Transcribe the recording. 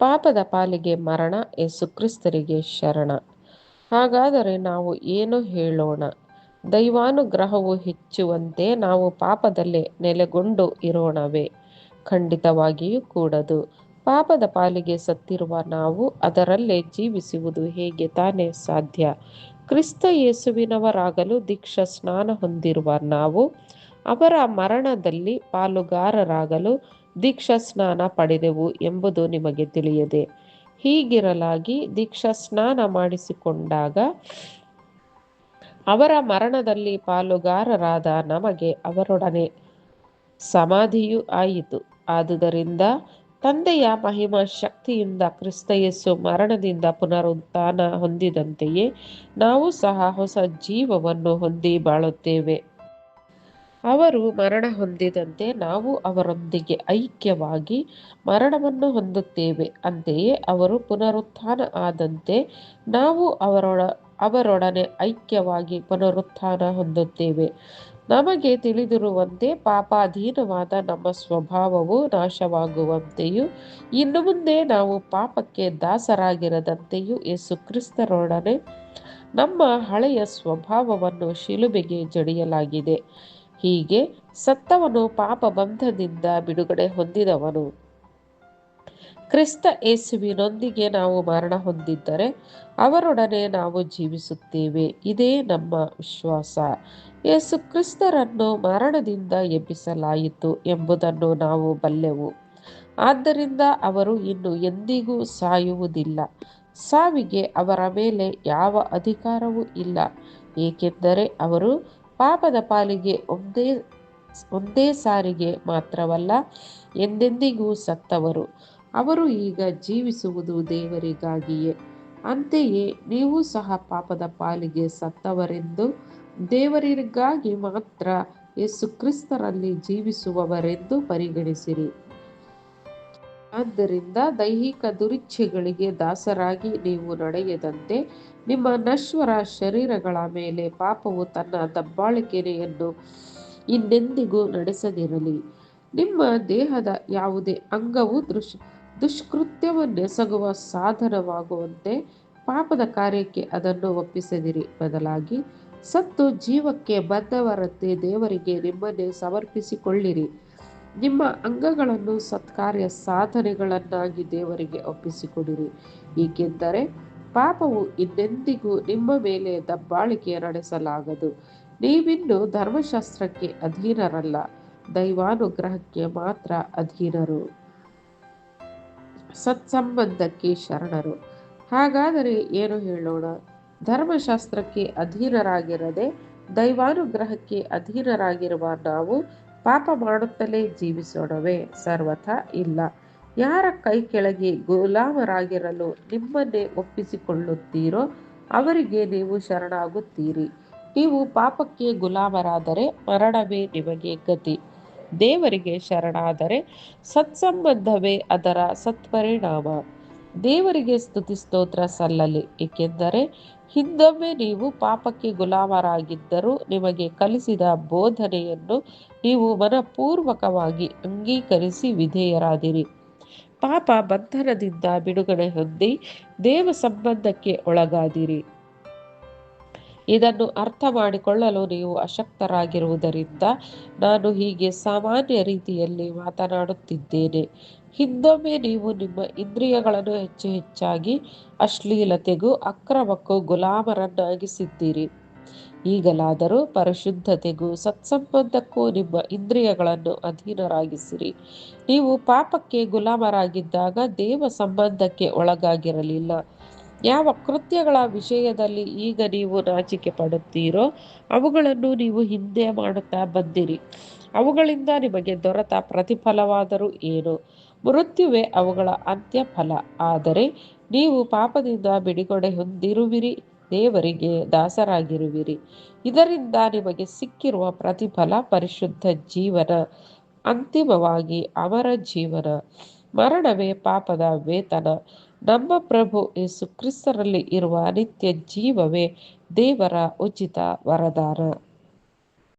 ಪಾಪದ ಪಾಲಿಗೆ ಮರಣ ಯೇಸುಕ್ರಿಸ್ತರಿಗೆ ಶರಣ. ಹಾಗಾದರೆ ನಾವು ಏನು ಹೇಳೋಣ? ದೈವಾನುಗ್ರಹವು ಹೆಚ್ಚುವಂತೆ ನಾವು ಪಾಪದಲ್ಲೇ ನೆಲೆಗೊಂಡು ಇರೋಣವೇ? ಖಂಡಿತವಾಗಿಯೂ ಕೂಡದು. ಪಾಪದ ಪಾಲಿಗೆ ಸತ್ತಿರುವ ನಾವು ಅದರಲ್ಲೇ ಜೀವಿಸುವುದು ಹೇಗೆ ತಾನೇ ಸಾಧ್ಯ? ಕ್ರಿಸ್ತ ಯೇಸುವಿನವರಾಗಲು ದೀಕ್ಷಾ ಸ್ನಾನ ಹೊಂದಿರುವ ನಾವು ಅವರ ಮರಣದಲ್ಲಿ ಪಾಲುಗಾರರಾಗಲು ದೀಕ್ಷಾ ಸ್ನಾನ ಪಡೆದೆವು ಎಂಬುದು ನಿಮಗೆ ತಿಳಿಯದೆ. ಹೀಗಿರಲಾಗಿ ದೀಕ್ಷಾ ಸ್ನಾನ ಮಾಡಿಸಿಕೊಂಡಾಗ ಅವರ ಮರಣದಲ್ಲಿ ಪಾಲುಗಾರರಾದ ನಮಗೆ ಅವರೊಡನೆ ಸಮಾಧಿಯೂ ಆಯಿತು. ಆದುದರಿಂದ ತಂದೆಯ ಮಹಿಮಾ ಶಕ್ತಿಯಿಂದ ಕ್ರಿಸ್ತಯಸ್ಸು ಮರಣದಿಂದ ಪುನರುತ್ಥಾನ ಹೊಂದಿದಂತೆಯೇ ನಾವು ಸಹ ಹೊಸ ಜೀವವನ್ನು ಹೊಂದಿ ಬಾಳುತ್ತೇವೆ. ಅವರು ಮರಣ ಹೊಂದಿದಂತೆ ನಾವು ಅವರೊಂದಿಗೆ ಐಕ್ಯವಾಗಿ ಮರಣವನ್ನು ಹೊಂದುತ್ತೇವೆ. ಅಂತೆಯೇ ಅವರು ಪುನರುತ್ಥಾನ ಆದಂತೆ ನಾವು ಅವರೊಡ ಅವರೊಡನೆ ಐಕ್ಯವಾಗಿ ಪುನರುತ್ಥಾನ ಹೊಂದುತ್ತೇವೆ. ನಮಗೆ ತಿಳಿದಿರುವಂತೆ ಪಾಪಾಧೀನವಾದ ನಮ್ಮ ಸ್ವಭಾವವು ನಾಶವಾಗುವಂತೆಯೂ, ಇನ್ನು ಮುಂದೆ ನಾವು ಪಾಪಕ್ಕೆ ದಾಸರಾಗಿರದಂತೆಯೂ ಯೇಸು ಕ್ರಿಸ್ತರೊಡನೆ ನಮ್ಮ ಹಳೆಯ ಸ್ವಭಾವವನ್ನು ಶಿಲುಬೆಗೆ ಜಡಿಯಲಾಗಿದೆ. ಹೀಗೆ ಸತ್ತವನು ಪಾಪ ಬಂಧದಿಂದ ಬಿಡುಗಡೆ ಹೊಂದಿದವನು. ಕ್ರಿಸ್ತ ಯೇಸುವಿನೊಂದಿಗೆ ನಾವು ಮರಣ ಹೊಂದಿದ್ದರೆ ಅವರೊಡನೆ ನಾವು ಜೀವಿಸುತ್ತೇವೆ. ಇದೇ ನಮ್ಮ ವಿಶ್ವಾಸ. ಯೇಸು ಕ್ರಿಸ್ತರನ್ನು ಮರಣದಿಂದ ಎಬ್ಬಿಸಲಾಯಿತು ಎಂಬುದನ್ನು ನಾವು ಬಲ್ಲೆವು. ಆದ್ದರಿಂದ ಅವರು ಇನ್ನು ಎಂದಿಗೂ ಸಾಯುವುದಿಲ್ಲ. ಸಾವಿಗೆ ಅವರ ಮೇಲೆ ಯಾವ ಅಧಿಕಾರವೂ ಇಲ್ಲ. ಏಕೆಂದರೆ ಅವರು ಪಾಪದ ಪಾಲಿಗೆ ಒಂದೇ ಒಂದೇ ಸಾರಿಗೆ ಮಾತ್ರವಲ್ಲ, ಎಂದೆಂದಿಗೂ ಸತ್ತವರು. ಅವರು ಈಗ ಜೀವಿಸುವುದು ದೇವರಿಗಾಗಿಯೇ. ಅಂತೆಯೇ ನೀವು ಸಹ ಪಾಪದ ಪಾಲಿಗೆ ಸತ್ತವರೆಂದು ದೇವರಿಗಾಗಿ ಮಾತ್ರ ಯೇಸು ಕ್ರಿಸ್ತರಲ್ಲಿ ಜೀವಿಸುವವರೆಂದು ಪರಿಗಣಿಸಿರಿ. ಆದ್ದರಿಂದ ದೈಹಿಕ ದುರಿಚ್ಛೆಗಳಿಗೆ ದಾಸರಾಗಿ ನೀವು ನಡೆಯದಂತೆ ನಿಮ್ಮ ನಶ್ವರ ಶರೀರಗಳ ಮೇಲೆ ಪಾಪವು ತನ್ನ ದಬ್ಬಾಳಿಕೆಯನ್ನು ಇನ್ನೆಂದಿಗೂ ನಡೆಸದಿರಲಿ. ನಿಮ್ಮ ದೇಹದ ಯಾವುದೇ ಅಂಗವು ದೃಶ್, ದುಷ್ಕೃತ್ಯವನ್ನೆಸಗುವ ಸಾಧನವಾಗುವಂತೆ ಪಾಪದ ಕಾರ್ಯಕ್ಕೆ ಅದನ್ನು ಒಪ್ಪಿಸದಿರಿ. ಬದಲಾಗಿ ಸತ್ತು ಜೀವಕ್ಕೆ ಬಂದವರಂತೆ ದೇವರಿಗೆ ನಿಮ್ಮನ್ನೇ ಸಮರ್ಪಿಸಿಕೊಳ್ಳಿರಿ. ನಿಮ್ಮ ಅಂಗಗಳನ್ನು ಸತ್ಕಾರ್ಯ ಸಾಧನೆಗಳನ್ನಾಗಿ ದೇವರಿಗೆ ಒಪ್ಪಿಸಿಕೊಡಿರಿ. ಏಕೆಂದರೆ ಪಾಪವು ಇನ್ನೆಂದಿಗೂ ನಿಮ್ಮ ಮೇಲೆ ದಬ್ಬಾಳಿಕೆ ನಡೆಸಲಾಗದು. ನೀವಿನ್ನು ಧರ್ಮಶಾಸ್ತ್ರಕ್ಕೆ ಅಧೀನರಲ್ಲ, ದೈವಾನುಗ್ರಹಕ್ಕೆ ಮಾತ್ರ ಅಧೀನರು. ಸತ್ಸಂಬಂಧಕ್ಕೆ ಶರಣರು. ಹಾಗಾದರೆ ಏನು ಹೇಳೋಣ? ಧರ್ಮಶಾಸ್ತ್ರಕ್ಕೆ ಅಧೀನರಾಗಿರದೆ ದೈವಾನುಗ್ರಹಕ್ಕೆ ಅಧೀನರಾಗಿರುವ ನಾವು ಪಾಪ ಮಾಡುತ್ತಲೇ ಜೀವಿಸೋಣವೇ ಸರ್ವಥ ಇಲ್ಲ. ಯಾರ ಕೈ ಕೆಳಗೆ ಗುಲಾಮರಾಗಿರಲು ನಿಮ್ಮನ್ನೇ ಒಪ್ಪಿಸಿಕೊಳ್ಳುತ್ತೀರೋ, ಅವರಿಗೆ ನೀವು ಶರಣಾಗುತ್ತೀರಿ. ನೀವು ಪಾಪಕ್ಕೆ ಗುಲಾಮರಾದರೆ ಮರಣವೇ ನಿಮಗೆ ಗತಿ. ದೇವರಿಗೆ ಶರಣಾದರೆ ಸತ್ಸಂಬಂಧವೇ ಅದರ ಸತ್ಪರಿಣಾಮ. ದೇವರಿಗೆ ಸ್ತುತಿ ಸ್ತೋತ್ರ ಸಲ್ಲಲಿ. ಏಕೆಂದರೆ ಹಿಂದೊಮ್ಮೆ ನೀವು ಪಾಪಕ್ಕೆ ಗುಲಾಮರಾಗಿದ್ದರೂ ನಿಮಗೆ ಕಲಿಸಿದ ಬೋಧನೆಯನ್ನು ನೀವು ಮನಪೂರ್ವಕವಾಗಿ ಅಂಗೀಕರಿಸಿ ವಿಧೇಯರಾದಿರಿ. ಪಾಪ ಬಂಧನದಿಂದ ಬಿಡುಗಡೆ ಹೊಂದಿ ದೇವ ಸಂಬಂಧಕ್ಕೆ ಒಳಗಾದಿರಿ. ಇದನ್ನು ಅರ್ಥ ಮಾಡಿಕೊಳ್ಳಲು ನೀವು ಅಶಕ್ತರಾಗಿರುವುದರಿಂದ ನಾನು ಹೀಗೆ ಸಾಮಾನ್ಯ ರೀತಿಯಲ್ಲಿ ಮಾತನಾಡುತ್ತಿದ್ದೇನೆ. ಹಿಂದೊಮ್ಮೆ ನೀವು ನಿಮ್ಮ ಇಂದ್ರಿಯಗಳನ್ನು ಹೆಚ್ಚು ಹೆಚ್ಚಾಗಿ ಅಶ್ಲೀಲತೆಗೂ ಅಕ್ರಮಕ್ಕೂ ಗುಲಾಮರನ್ನಾಗಿಸಿದ್ದೀರಿ. ಈಗಲಾದರೂ ಪರಿಶುದ್ಧತೆಗೂ ಸತ್ಸಂಬಂಧಕ್ಕೂ ನಿಮ್ಮ ಇಂದ್ರಿಯಗಳನ್ನು ಅಧೀನರಾಗಿಸಿರಿ. ನೀವು ಪಾಪಕ್ಕೆ ಗುಲಾಮರಾಗಿದ್ದಾಗ ದೇವ ಸಂಬಂಧಕ್ಕೆ ಒಳಗಾಗಿರಲಿಲ್ಲ. ಯಾವ ಕೃತ್ಯಗಳ ವಿಷಯದಲ್ಲಿ ಈಗ ನೀವು ನಾಚಿಕೆ ಪಡುತ್ತೀರೋ ಅವುಗಳನ್ನು ನೀವು ಹಿಂದೆ ಮಾಡುತ್ತಾ ಬಂದಿರಿ. ಅವುಗಳಿಂದ ನಿಮಗೆ ದೊರೆತ ಪ್ರತಿಫಲವಾದರೂ ಏನು? ಮೃತ್ಯುವೆ ಅವುಗಳ ಅಂತ್ಯಫಲ. ಆದರೆ ನೀವು ಪಾಪದಿಂದ ಬಿಡುಗಡೆ ಹೊಂದಿರುವಿರಿ, ದೇವರಿಗೆ ದಾಸರಾಗಿರುವಿರಿ. ಇದರಿಂದ ನಿಮಗೆ ಸಿಕ್ಕಿರುವ ಪ್ರತಿಫಲ ಪರಿಶುದ್ಧ ಜೀವನ, ಅಂತಿಮವಾಗಿ ಅವರ ಜೀವನ. ಮರಣವೇ ಪಾಪದ ವೇತನ. ನಮ್ಮ ಪ್ರಭು ಯೇಸು ಕ್ರಿಸ್ತರಲ್ಲಿ ಇರುವ ನಿತ್ಯ ಜೀವವೇ ದೇವರ ಉಚಿತ ವರದಾನ.